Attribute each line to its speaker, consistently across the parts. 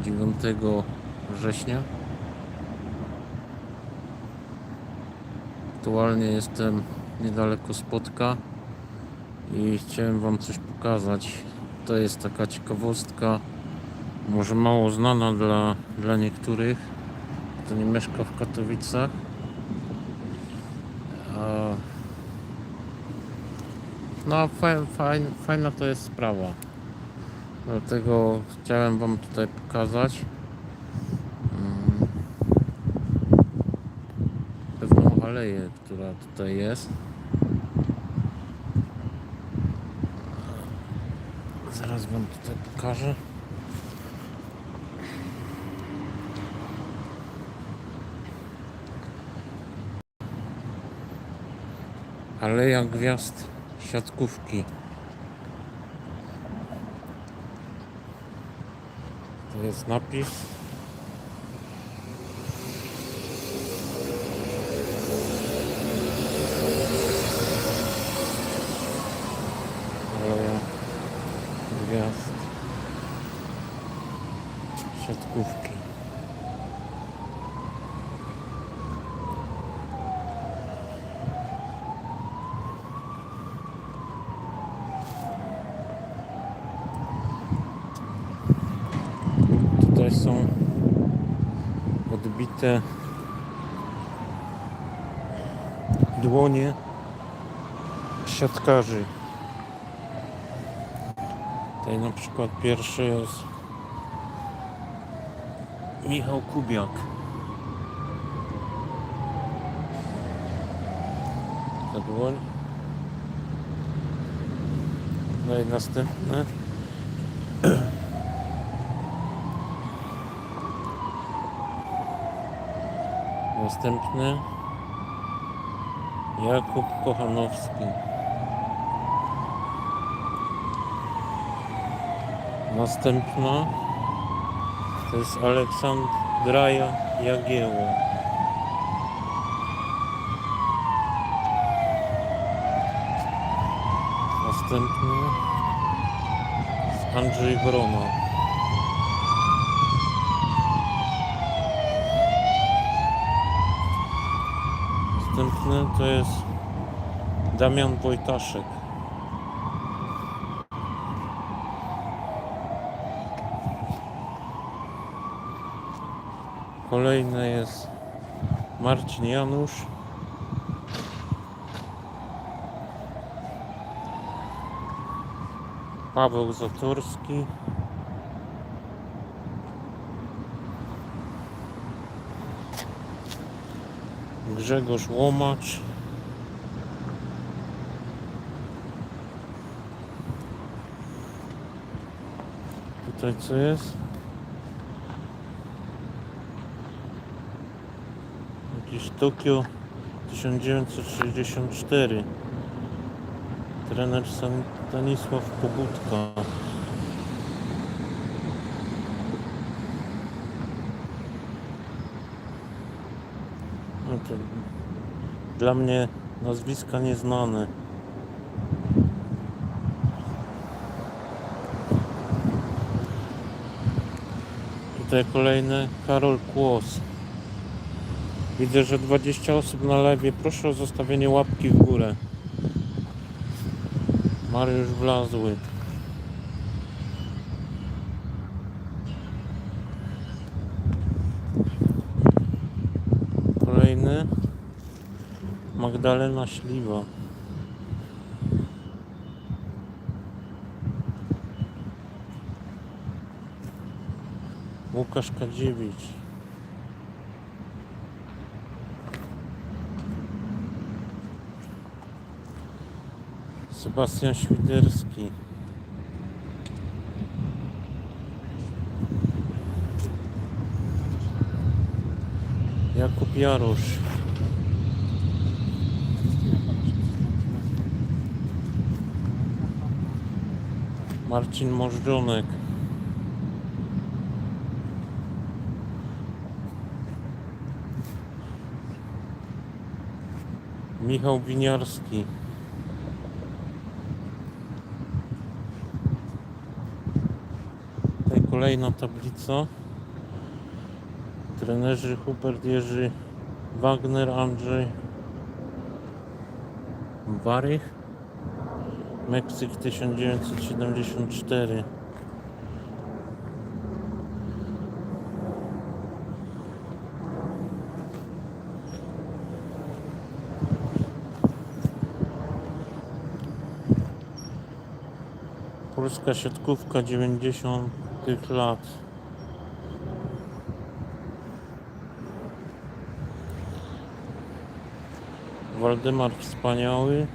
Speaker 1: 9 września. Aktualnie jestem niedaleko Spotka i chciałem Wam coś pokazać. To jest taka ciekawostka, może mało znana dla, dla niektórych, kto nie mieszka w Katowicach. No, fajna, fajna to jest sprawa. Dlatego chciałem Wam tutaj pokazać mm, pewną aleję, która tutaj jest. Zaraz Wam tutaj pokażę. Aleja Gwiazd Siatkówki. Jest napis. Odbite dłonie siatkarzy. Tutaj na przykład pierwszy jest Michał Kubiak. Ta dłoń. No i następne. Następny Jakub Kochanowski. Następna to jest Aleksandraja Jagiełło. Następny Andrzej Wrona. Następny to jest Damian Wojtaszek. Kolejny jest Marcin Janusz. Paweł Zatorski. Grzegorz Łomacz. Tutaj co jest? Jakiś Tokio 1964. Trener Stanisław Pobudka. No to dla mnie nazwiska nieznane. Tutaj kolejny Karol Kłos. Widzę, że 20 osób na lewie. Proszę o zostawienie łapki w górę. Mariusz Blazły. Kolejny Magdalena Śliwa. Łukasz Kadziewicz. Sebastian Świderski. Jakub Jarosz. Marcin Możdżonek. Michał Winiarski. Tutaj kolejna tablica. Trenerzy Hubert Jerzy, Wagner Andrzej, Warych, Meksyk 1974. Polska siatkówka 90 lat. Waldemar Wspaniały.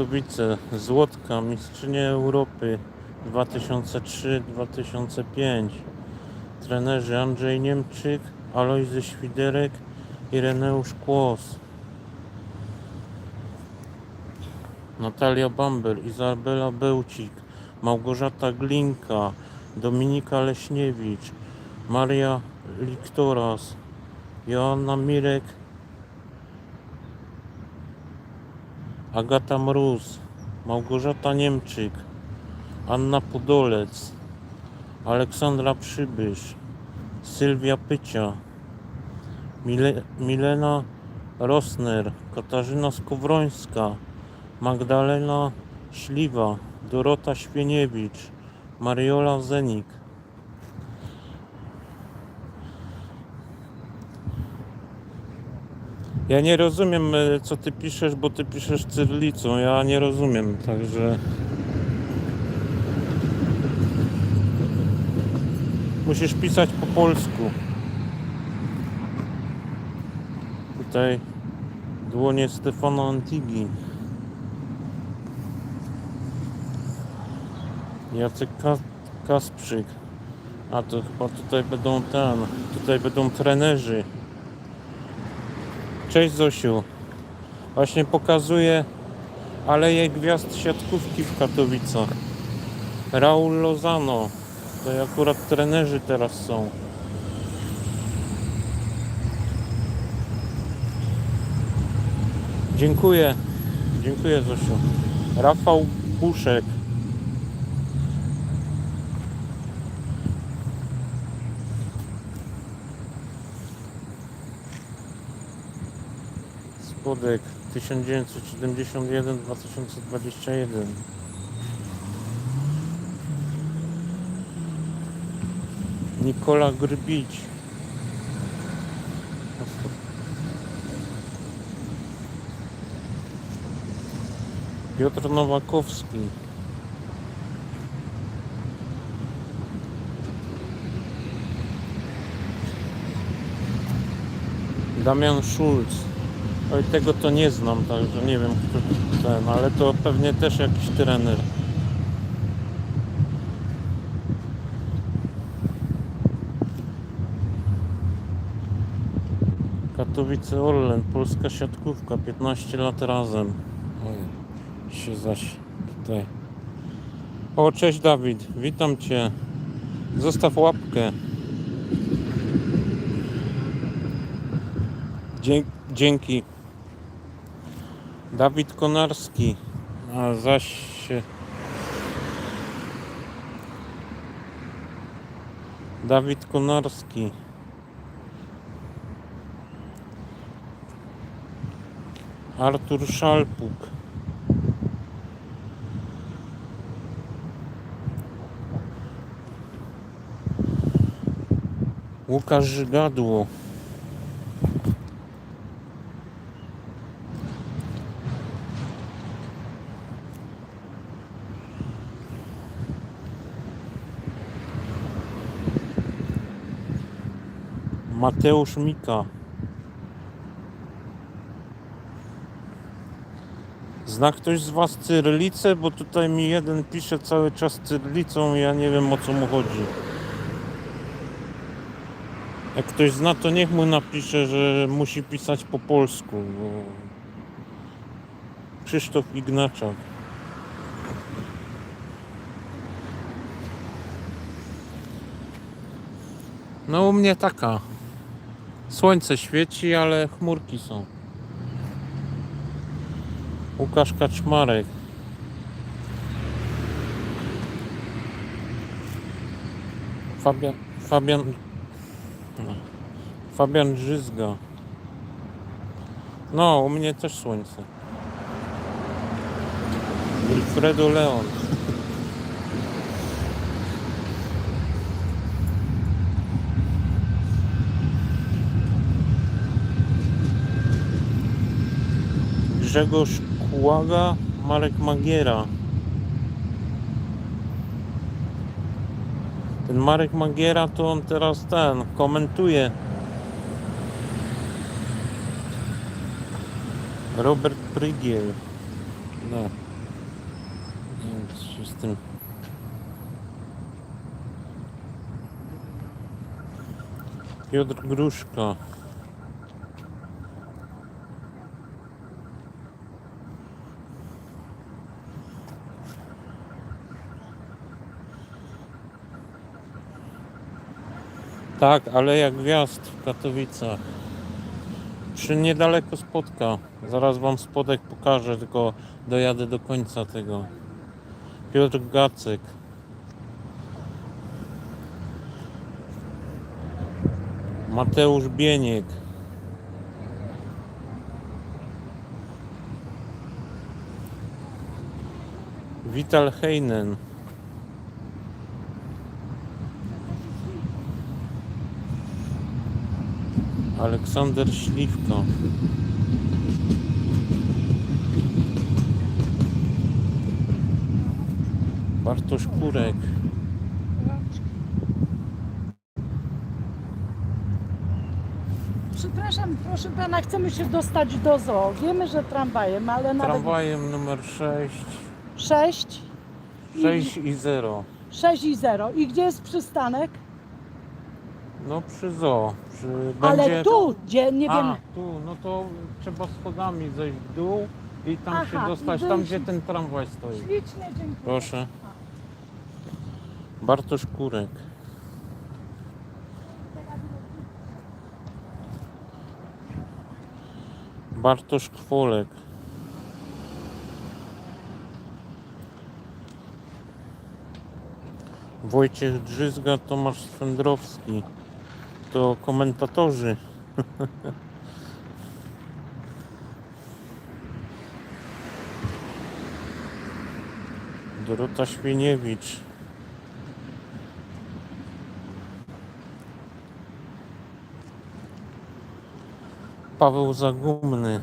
Speaker 1: Katowice, Złotka, Mistrzynie Europy 2003-2005. Trenerzy Andrzej Niemczyk, Alojzy Świderek, Ireneusz Kłos. Natalia Bamber, Izabela Bełcik, Małgorzata Glinka, Dominika Leśniewicz, Maria Liktoras, Joanna Mirek, Agata Mróz, Małgorzata Niemczyk, Anna Pudolec, Aleksandra Przybysz, Sylwia Pycia, Mile, Milena Rosner, Katarzyna Skowrońska, Magdalena Śliwa, Dorota Świeniewicz, Mariola Zenik. Ja nie rozumiem, e, co ty piszesz, bo ty piszesz cyrylicą. Ja nie rozumiem, także. Musisz pisać po polsku. Tutaj dłonie Stefana Antigi. Jacek Ka- Kasprzyk. A to chyba tutaj będą ten, tutaj będą trenerzy. Cześć Zosiu. Właśnie pokazuję Aleję Gwiazd Siatkówki w Katowicach. Raul Lozano. To akurat trenerzy teraz są. Dziękuję. Dziękuję Zosiu. Rafał Puszek. Spodek 1971-2021 Nikola Grbić Piotr Nowakowski. Damian Schulz tego to nie znam, także nie wiem kto ten, ale to pewnie też jakiś trener. Katowice Orlen, polska siatkówka, 15 lat razem. Oj, się zaś tutaj. O, cześć Dawid, witam Cię. Zostaw łapkę. Dzięki. Dawid Konarski. A zaś się. Dawid Konarski. Artur Szalpuk. Łukasz Żygadło. Mateusz Mika. Zna ktoś z Was cyrylicę? Bo tutaj mi jeden pisze cały czas cyrylicą ja nie wiem o co mu chodzi. Jak ktoś zna, to niech mu napisze, że musi pisać po polsku. Bo... Krzysztof Ignaczak. No u mnie taka. Słońce świeci, ale chmurki są. Łukasz Kaczmarek. Fabian, Fabian. Fabian Żyzga. No, u mnie też słońce. Wilfredo Leon. Grzegorz Kłaga, Marek Magiera. Ten Marek Magiera to on teraz ten komentuje. Robert Prygiel. No. Nie wiem, co się z tym. Piotr Gruszka. Tak, Aleja Gwiazd w Katowicach. Przy niedaleko spotka. Zaraz wam spodek pokażę, tylko dojadę do końca tego. Piotr Gacyk. Mateusz Bieniek. Vital Heinen. Aleksander Śliwko. Bartosz Kurek.
Speaker 2: Przepraszam, proszę pana, chcemy się dostać do zoo. Wiemy, że tramwajem, ale nawet
Speaker 1: Tramwajem numer 6.
Speaker 2: 6,
Speaker 1: 6 i 0.
Speaker 2: 6 i 0. I gdzie jest przystanek?
Speaker 1: No przy zoo. Przy,
Speaker 2: Ale
Speaker 1: będzie...
Speaker 2: tu, gdzie nie
Speaker 1: A,
Speaker 2: wiem.
Speaker 1: tu, no to trzeba schodami zejść w dół i tam
Speaker 2: Aha,
Speaker 1: się dostać,
Speaker 2: i
Speaker 1: tam
Speaker 2: wyjść.
Speaker 1: gdzie ten tramwaj stoi.
Speaker 2: Ślicznie, dziękuję.
Speaker 1: Proszę. Bartosz Kurek. Bartosz Kwolek. Wojciech Drzyzga, Tomasz Swędrowski. To komentatorzy. Dorota Świeniewicz. Paweł Zagumny.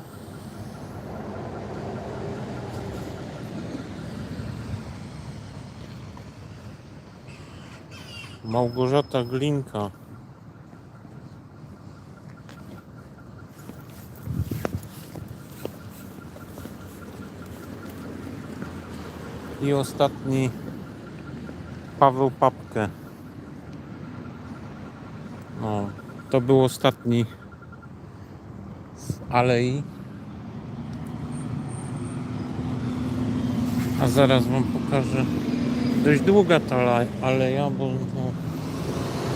Speaker 1: Małgorzata Glinka. I ostatni Paweł Papkę. No, to był ostatni z alei. A zaraz wam pokażę. Dość długa ta ale- aleja, bo no,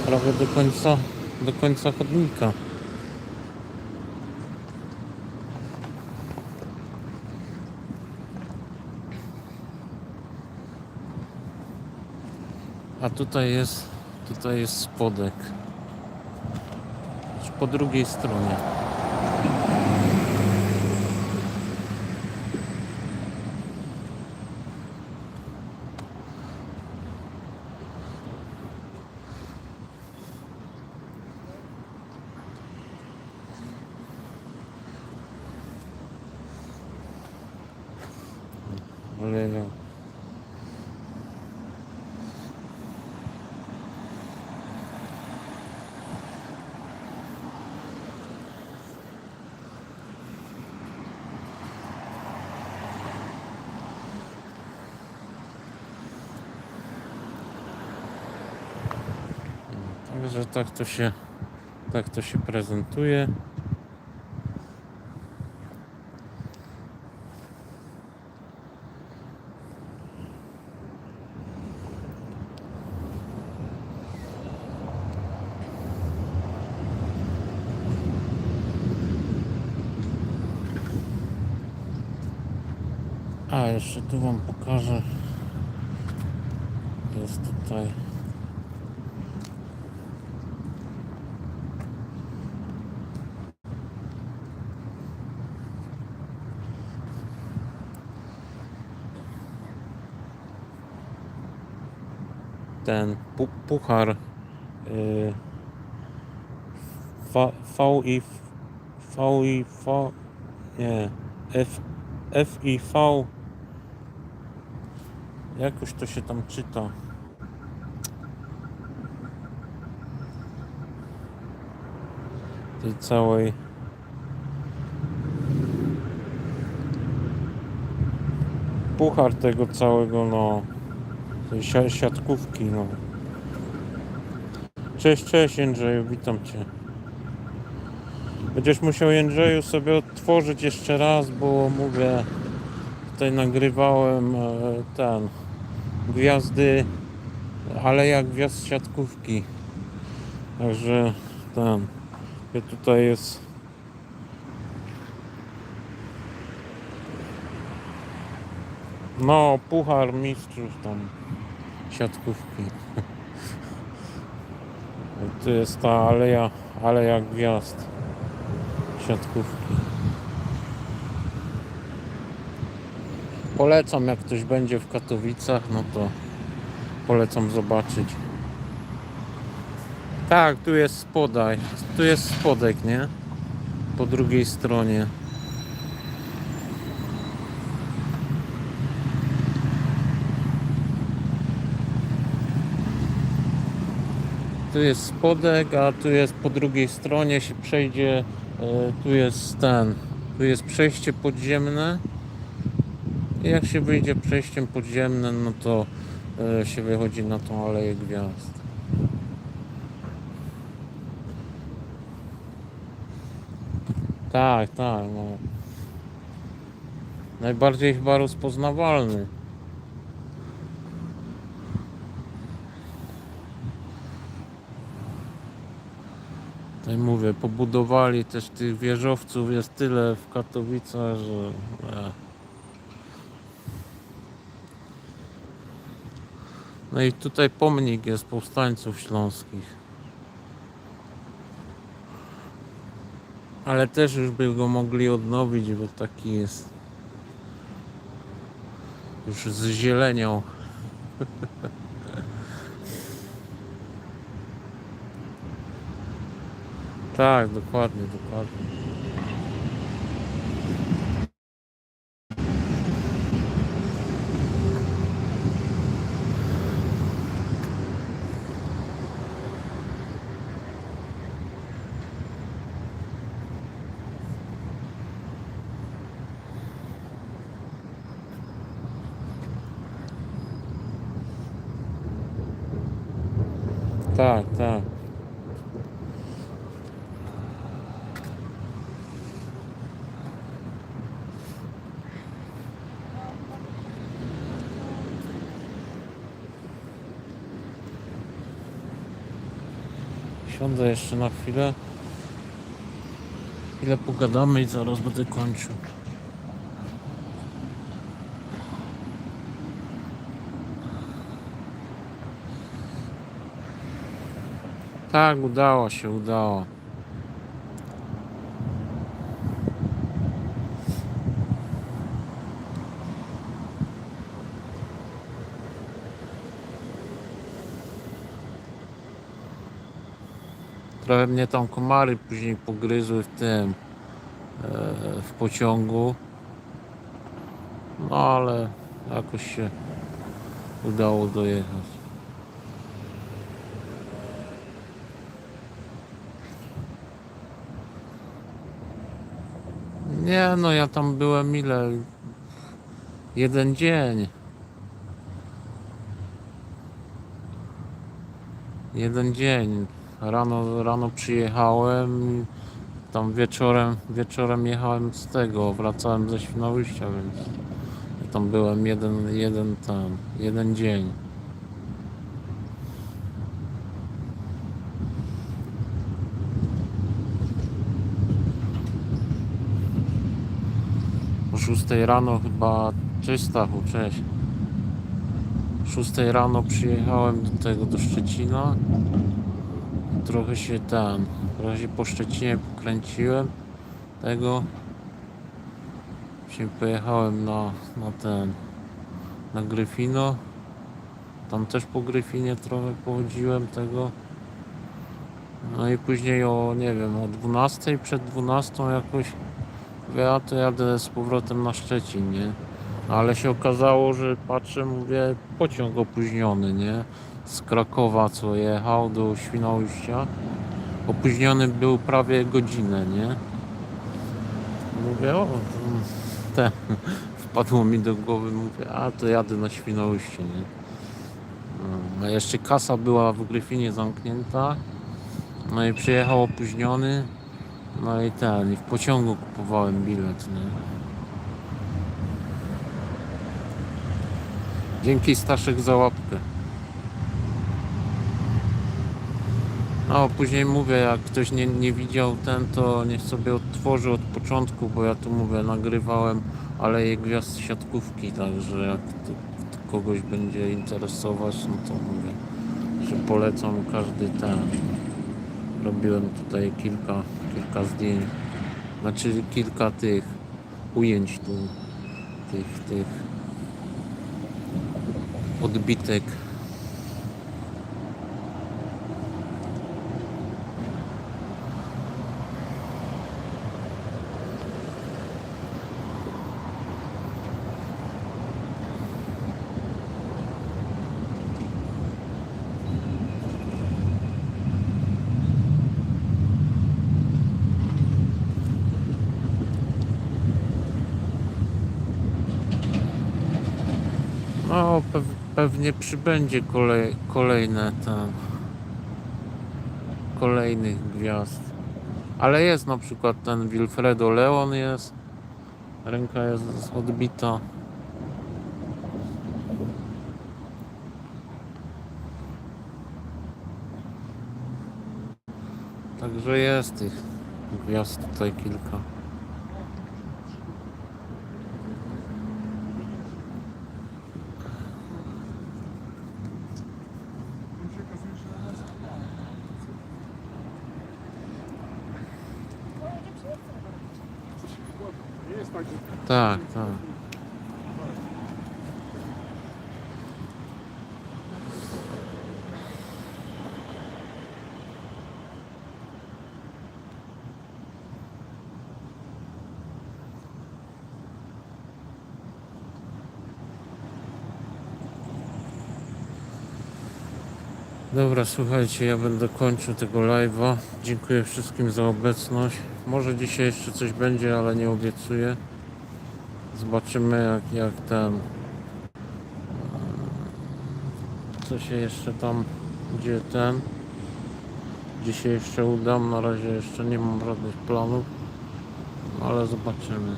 Speaker 1: prawie do końca, do końca chodnika. A tutaj jest, tutaj jest spodek. Po drugiej stronie. Ale ja. Także tak to się tak to się prezentuje. A, jeszcze tu Wam pokażę. Jest tutaj. Ten pu puchar V, v i V i V nie F F i V. Jakoś to się tam czyta? Tej całej puchar tego całego no tej si- siatkówki no. Cześć cześć Jędrzeju witam cię. Będziesz musiał Jędrzeju sobie odtworzyć jeszcze raz, bo mówię, tutaj nagrywałem e, ten gwiazdy, ale jak gwiazd siatkówki. Także ten, tutaj jest no, puchar mistrzów tam siatkówki. Tu jest ta aleja, aleja gwiazd siatkówki. Polecam, jak ktoś będzie w Katowicach, no to polecam zobaczyć. Tak, tu jest spodaj. Tu jest spodek, nie? Po drugiej stronie. Tu jest spodek, a tu jest po drugiej stronie się przejdzie. e, Tu jest ten. Tu jest przejście podziemne. I jak się wyjdzie przejściem podziemnym, no to e, się wychodzi na tą aleję gwiazd. Tak, tak, no. Najbardziej chyba rozpoznawalny. Tutaj mówię, pobudowali też tych wieżowców jest tyle w Katowicach, że. e. No i tutaj pomnik jest powstańców śląskich. Ale też już by go mogli odnowić, bo taki jest. Już zzieleniał. Tak, dokładnie, dokładnie. Tak, tak. Siądę jeszcze na chwilę. Chwilę pogadamy i zaraz będę kończył. Tak, udało się, udało. Trochę mnie tam komary później pogryzły w tym, e, w pociągu. No ale jakoś się udało dojechać. Nie no, ja tam byłem ile? Jeden dzień. Jeden dzień. Rano, rano przyjechałem tam wieczorem, wieczorem jechałem z tego, wracałem ze Świnoujścia, więc tam byłem jeden, jeden jeden dzień. O 6 rano chyba Cześć Stachu, cześć. 6 rano przyjechałem do tego, do Szczecina. Trochę się ten, trochę się po Szczecinie pokręciłem tego. Się pojechałem na, na ten, na Gryfino. Tam też po Gryfinie trochę pochodziłem tego. No i później o, nie wiem, o 12, przed 12 jakoś ja to jadę z powrotem na Szczecin, nie? Ale się okazało, że patrzę, mówię, pociąg opóźniony, nie? Z Krakowa, co jechał do Świnoujścia. Opóźniony był prawie godzinę, nie? Mówię, o, ten, wpadło mi do głowy, mówię, a to jadę na Świnoujście, nie? A jeszcze kasa była w Gryfinie zamknięta. No i przyjechał opóźniony. No i ten, i w pociągu kupowałem bilet, nie? Dzięki Staszek za łapkę. No, później mówię, jak ktoś nie, nie widział ten, to niech sobie odtworzy od początku, bo ja tu mówię, nagrywałem Aleje Gwiazd Siatkówki, także jak to, to kogoś będzie interesować, no to mówię, że polecam każdy ten. Robiłem tutaj kilka, kilka zdjęć, znaczy kilka tych ujęć tu, tych, tych odbitek. No, pew, pewnie przybędzie kolej, kolejne tam kolejnych gwiazd. Ale jest na przykład ten Wilfredo Leon jest. Ręka jest odbita. Także jest tych gwiazd tutaj kilka.
Speaker 3: Nie jest tak, że
Speaker 1: Tak, tak. Dobra, słuchajcie, ja będę kończył tego live'a. Dziękuję wszystkim za obecność. Może dzisiaj jeszcze coś będzie, ale nie obiecuję. Zobaczymy jak, jak ten co się jeszcze tam gdzie ten gdzie się jeszcze udam na razie jeszcze nie mam żadnych planów ale zobaczymy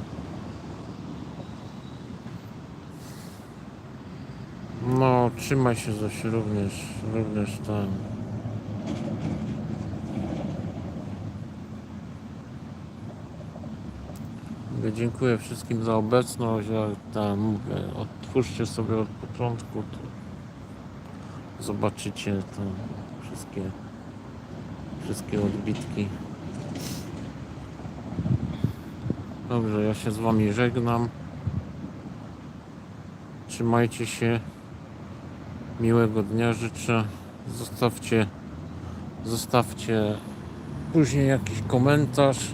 Speaker 1: no trzymaj się Zosi również również Mówię, Dziękuję wszystkim za obecność. Ja tam mówię, otwórzcie sobie od początku, zobaczycie tam wszystkie, wszystkie odbitki. Dobrze, ja się z wami żegnam. Trzymajcie się. Miłego dnia życzę. Zostawcie, zostawcie później jakiś komentarz.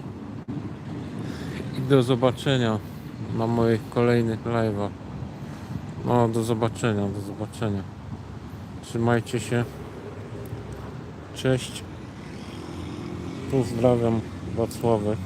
Speaker 1: I do zobaczenia na moich kolejnych live'ach. No, do zobaczenia, do zobaczenia. Trzymajcie się. Cześć. Pozdrawiam, Wacławek.